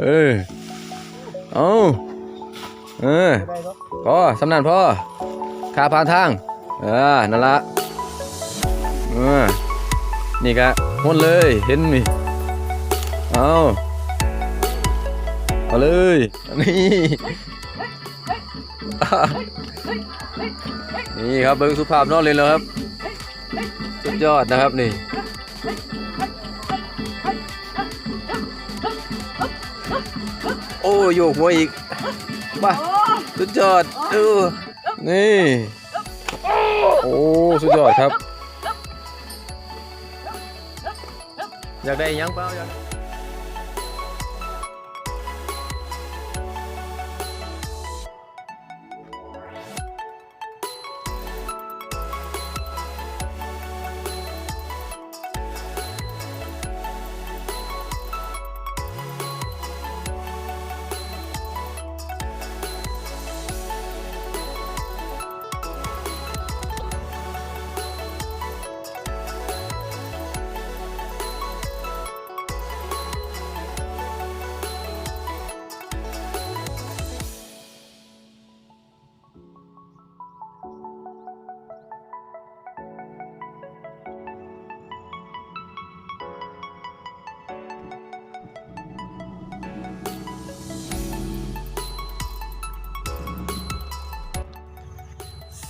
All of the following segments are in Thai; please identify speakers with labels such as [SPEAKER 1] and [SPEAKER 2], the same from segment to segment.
[SPEAKER 1] เออ เอาเออพ่อสำนันพ่อขาผ่านทาง เออ นั่นละเออ นี่กะหมดเลย เห็นมั้ยเอาเอาเลย นี่นี่ครับเบิ้งสุภาพนอนเลยแล้วครับ สุดยอดนะครับนี่ โอ้โยกหัวอีกมาสุดยอดเออนี่ โอ้สุดยอดครับ อยากได้ยังเปล่าอยาก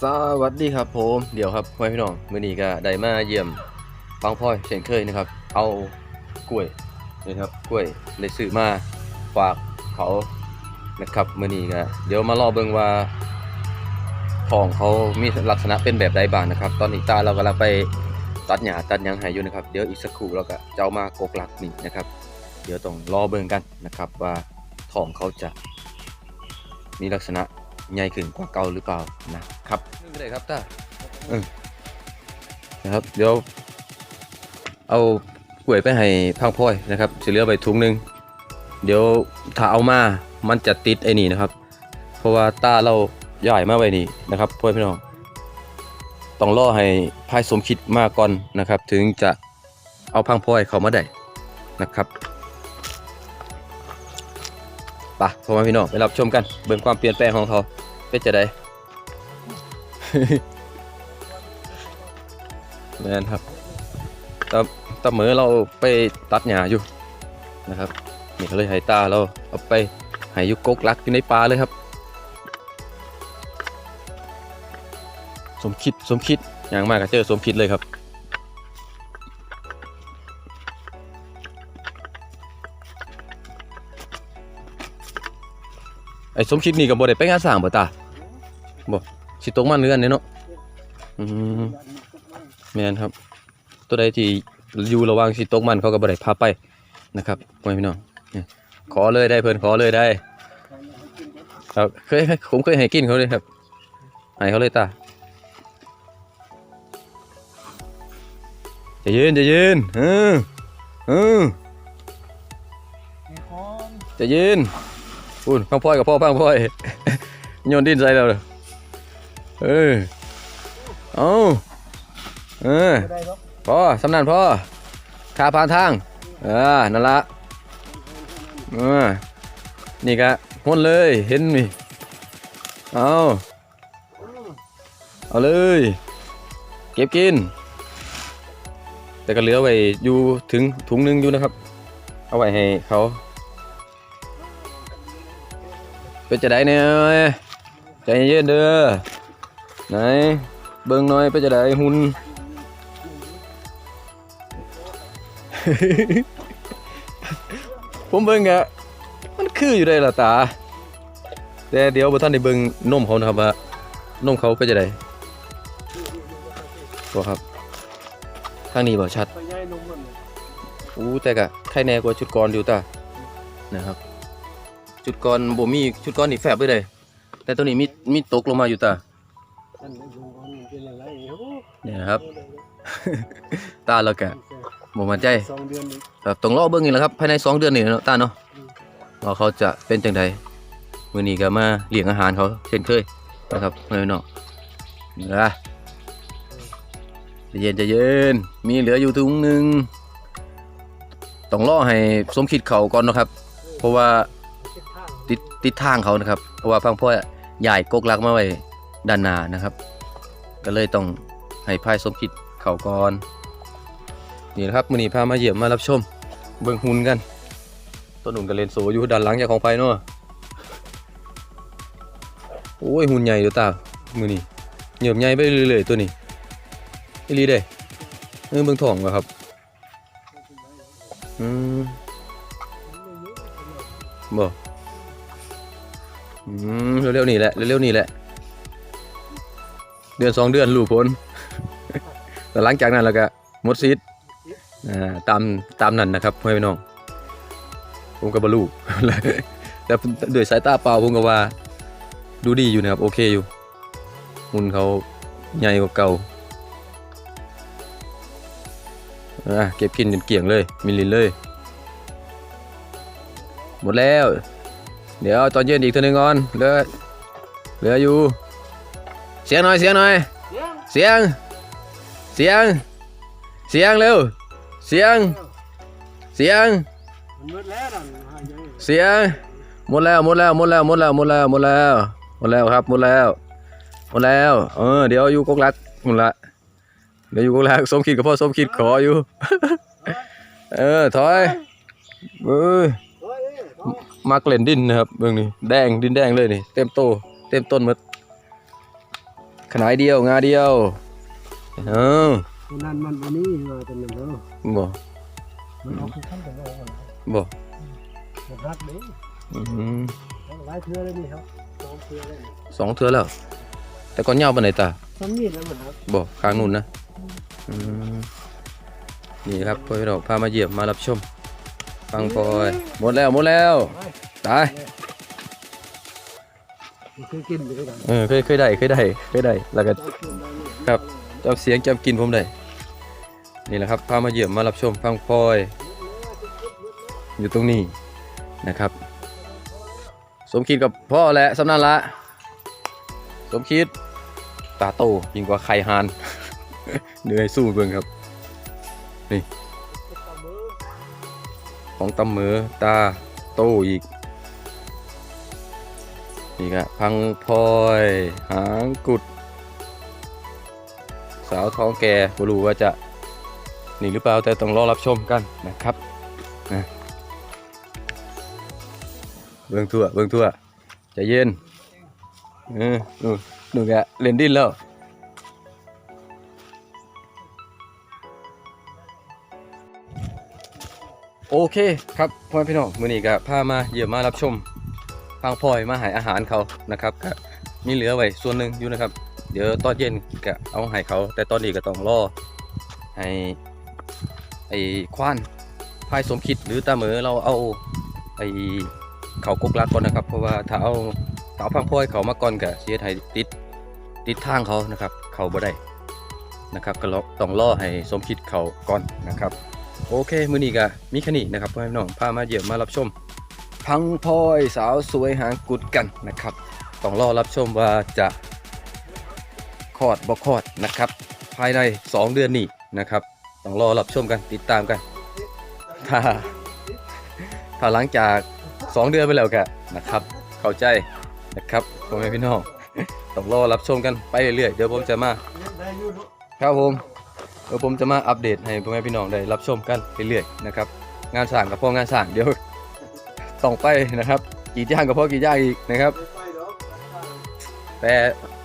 [SPEAKER 1] สวัสดีครับผมเดี๋ยวครับพ่อพี่น้องมื้อนี้ก็ได้มาเยี่ยมบางพ่อยเช่นเคยนะครับ เอากล้วยนี่ครับกล้วยเลยซื้อมาฝากเขานะครับมื้อนี้ก็เดี๋ยวมารอเบิ่งว่าของเขามีลักษณะเป็นแบบใดบ้างนะครับ ตอนนี้ตาเรากำลังไปตัดหญ้าตัดยังให้อยู่นะครับ เดี๋ยวอีกสักครู่เราก็จะเอามากกลักนี่นะครับ เดี๋ยวต้องรอเบิ่งกันนะครับว่าทองเขาจะมีลักษณะ ใหญ่ขึ้นกว่าเก่าหรือเปล่านะครับนี่ไม่ได้ครับตาเออนะครับเดี๋ยวเอากล้วยไปให้พังพ่อยนะครับสิเหลือไปถุงหนึง เดี๋ยวถ้าเอามามันจะติดไอ้นี่นะครับ เพราะว่าตาเราใหญ่มาไว้นี่นะครับพ่อพี่น้องต้องรอให้พายสมคิดมาก่อนนะครับ ถึงจะเอาพังพ่อยเข้ามาได้นะครับ ปะพ่อแม่พี่น้องไปรับชมกันเบิ่งความเปลี่ยนแปลงของเขาเป็นจะได้แม่นครับตาตาเหมือเราไปตัดหญ้าอยู่นะครับนี่เขาเลยให้ตาเราเอาไปห้อยุกกลักอยู่ในป่าเลยครับ สมคิดสมคิดอย่างมากก็เจอสมคิดเลยครับ ไอ้สมคิดนี่ก็บ่ได้ไปงานสร้างบ่ตาบ่สิตกมันเรือนเด้เนาะอืมแม่นครับ ตัวใดที่อยู่ระหว่างสิตกมันเขาก็บ่ได้พาไปนะครับพ่อแม่พี่น้องเนี่ยขอเลยได้เพิ่นขอเลยได้ ครับเคยผมเคยให้กินเขาเลยครับให้เขาเลยตาใจะยืนใจะยืนเออเออใจะยืน พูดพังพ่อยกับพ่อพังพ่อยโยนดินใส่เราเลยเออเอาเออพ่อสำนันพ่อขาผ่านทางเออนั่นละเออนี่กะหมดเลยเห็นมั้ยเอาเอาเลย เก็บกิน แต่ก็เหลือไว้อยู่ถึงถุงหนึงอยู่นะครับ เอาไว้ให้เขา เป็นจะได้เนี่ยใจเย็นเด้อไหนเบิ่งหน่อยเป็นจะได้หุ่นผมเบิ่งอะมันคืออยู่ได้ละตา แต่เดี๋ยวบ่ท่านได้เบิ่งนมเขานะครับว่านมเขาเป็นจะได้บ่ครับทางนี้บ่ชัดอู้แต่ก็ใครแน่กว่าชุดก่อนอยู่ตานะครับ จุดก่อนบ่มีชุดก่อนนี่แฟบไปเลยแต่ตัวนี้มีมีตกลงมาอยู่ตา
[SPEAKER 2] เนี่
[SPEAKER 1] ยนะครับ ตาเราแกบ่มั่นใจ
[SPEAKER 2] สองเดือนนี่
[SPEAKER 1] ครับต้องรอเบิ่งนี่แหละครับ ภายในสองเดือนนี่เนาะตาเนาะว่าเขาจะเป็นจังไดมื้อนี้ก็มาเลี้ยงอาหารเขาเช่นเคยนะครับเนาะเนาะนี่ละเย็นใจเย็น มีเหลืออยู่ถุงหนึ่งต้องรอให้สมคิดเขาก่อนนะครับ เพราะว่า
[SPEAKER 2] ติดทาง
[SPEAKER 1] ติทางเขานะครับ เพราะว่าพังพ่อใหญ่กกลักมาไว้ด้านหน้านะครับ ก็เลยต้องให้พายสมคิดเขาก่อนนี่นะครับมือนี้พามาเยี่ยมมารับชม เบิ่งหุ่นกันต้นหุ่นก็เลนโซอยู่ด้านหลังจากของไฟเนาะโอ้ยหุ่นใหญ่เด้อตามือนี้เหยียบใหญ่ไปเรื่อยๆตัวนี้อีหลีเด้เออเบิ่งท้องวะครับอืมบ่ อืมเร็วๆนี่แหละเร็วๆนี่แหละ เดือนสองเดือนรู้ผล แต่หลังจากนั้นแล้วก็หมดซีดอ่าตามตามนั้นนะครับพ่อพี่น้อง ผมก็บรูแต่ด้วยสายตาเปล่าผมก็ว่า ดูดีอยู่นะครับ โอเคอยู่หุ่นเขาใหญ่กว่าเก่าอะเก็บกินจนเกลี่ยงเลย มิลลินเลย หมดแล้ว เดี๋ยวตอนเย็นอีกเท่านึงก่อนเหลือเหลืออยู่ เสียงหน่อยเสียงหน่อย
[SPEAKER 2] เสียง
[SPEAKER 1] เสียง เสียงเร็ว เสียง เสียง
[SPEAKER 2] หายใจ
[SPEAKER 1] เสียง หมดแล้วหมดแล้วหมดแล้วหมดแล้วหมดแล้วหมดแล้วหมดแล้วครับหมดแล้วหมดแล้ว เออเดี๋ยวอยู่กกลักหมดละเดี๋ยวอยู่กกลักสมคิดกับพ่อสมคิดขออยู่ เออถอยเอ้ย
[SPEAKER 2] เฮ้ยเอ้ ยเขา
[SPEAKER 1] มักเล่นดินนะครับเบิ่งนี่แดงดินแดงเลยนี่เต็มโตเต็มต้นหมดขนาดเดียวงาเดียวเออ
[SPEAKER 2] คนนั้นมันวันนี้มาเป็นมันเนาะ
[SPEAKER 1] บ่
[SPEAKER 2] มันเอาคือขั้นแต่โลกมัน
[SPEAKER 1] บ่
[SPEAKER 2] มันรักเด้
[SPEAKER 1] อืม
[SPEAKER 2] เอาหลายเทื่อเลยนี่ครับสองเทื่อเลยนี่
[SPEAKER 1] สองเทือแล้ว แต่ก่อนยาวปานไหนตา
[SPEAKER 2] ซ้ำนี่แล้วมันครับ
[SPEAKER 1] บ่ข้างนู่นนะอืมนี่ครับพ่อพี่น้องพามาเยี่ยมมารับชม ฟังพลอยหมดแล้วหมดแล้ว
[SPEAKER 2] ไป
[SPEAKER 1] ตาย
[SPEAKER 2] มันเคยกินอยู่ด้วยกัน
[SPEAKER 1] เออเคยเคยได้เคยได้เคยได้แล้วก็
[SPEAKER 2] เอาขึ้นได้นี่
[SPEAKER 1] ครับจำเสียงจำกลินผมได้นี่แหละครับพามาเยี่ยมมารับชมฟังพลอย อยู่ตรงนี้นะครับ สมคิดกับพ่อแหละสำนันละ สมคิดตาโตยิ่งกว่าไข่หานเหนื่อยสู้เบิ่งครับ ของตำมือตาโตอีก นี่ก็พังพลอย หางกุด สาวท้องแก่ไม่รู้ว่าจะนี่หรือเปล่าแต่ต้องรอรับชมกันนะครับนะเบิ่งทั่วเบิ่งทั่วใจเย็นเออนู่นนู่นแกเล่นดิ้นแล้ว โอเคครับพ่อแม่พี่น้องมือนี้ก็พามาเยี่ยมมารับชมพังพลอยมาหายอาหารเขานะครับก็มีเหลือไว้ส่วนหนึ่งอยู่นะครับ เดี๋ยวตอนเย็นก็เอาให้เขา แต่ตอนนี้ก็ต้องรอให้ไอ้ควานพายสมคิดหรือตาเหมอเราเอาไอ้เขากุกลักก่อนนะครับ เพราะว่าถ้าเอาถ้าเอาพังพลอยเขามาก่อนก็เสียให้ติดติดทางเขานะครับ เขาบ่ได้นะครับ ก็ต้องรอให้สมคิดเขาก่อนนะครับ โอเค มือนี้ก็มีแค่นี้นะครับพ่อแม่พี่น้องพามาเยี่ยมมารับชม พังพลอยสาวสวยหางกุดกันนะครับต้องรอรับชมว่าจะคลอดบ่คลอดนะครับ ภายใน 2 เดือนนี้นะครับต้องรอรับชมกันติดตามกัน ถ้าถ้าหลังจาก 2 เดือนไปแล้วกันะครับ เข้าใจนะครับพ่อแม่พี่น้องต้องรอรับชมกันไปเรื่อยๆเดี๋ยวผมจะมา
[SPEAKER 2] ได้าะ
[SPEAKER 1] ครับผม ดี๋ยวผมจะมาอัปเดตให้พ่อแม่พี่น้องได้รับชมกันเรื่อยๆนะครับงานสร้างกับพ่องานสร้างเดี๋ยวต้องไปนะครับกีดย่างกับพ่อกีดย่างอีกนะครับ แต่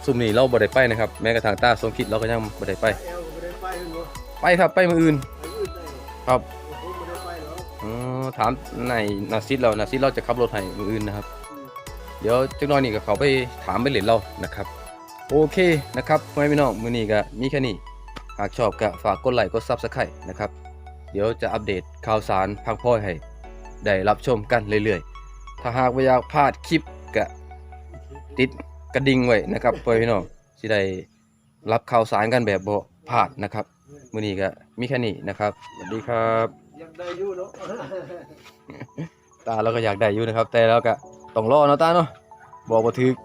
[SPEAKER 1] ซุ่มนี้เราบ่ได้ไปนะครับ แม้กระทั่งตาสมคิดเราก็ยังบ่ได้ไป
[SPEAKER 2] แอไป
[SPEAKER 1] ไปครับไปมืออื่น ครับอ๋อถามในนาซิดเรานาซิดเราจะขับรถให้มืออื่นนะครับ เดี๋ยวจักหน่อยนี่ก็เขาไปถามไปเหรียญเรานะครับ โอเคนะครับพ่อแม่พี่น้องมือนี้ก็มีแค่นี้ หากชอบก็ฝากกดไลค์กด Subscribe นะครับ เดี๋ยวจะอัปเดตข่าวสารพังพ่อยให้ ได้รับชมกันเรื่อยๆ ถ้าหากว่าอยากพลาดคลิปก็ติดกระดิ่งไว้นะครับพ่อแม่พี่น้องสิได้รับข่าวสารกันแบบบ่พลาดนะครับมื้อนี้ก็มีแค่นี้นะครับสวัสดีครับ
[SPEAKER 2] ยังได้อยู่เนาะ
[SPEAKER 1] ตาเราก็อยากได้อยู่นะครับ แต่เราก็ต้องรอเนาะตาเนาะบอกบ่ถึก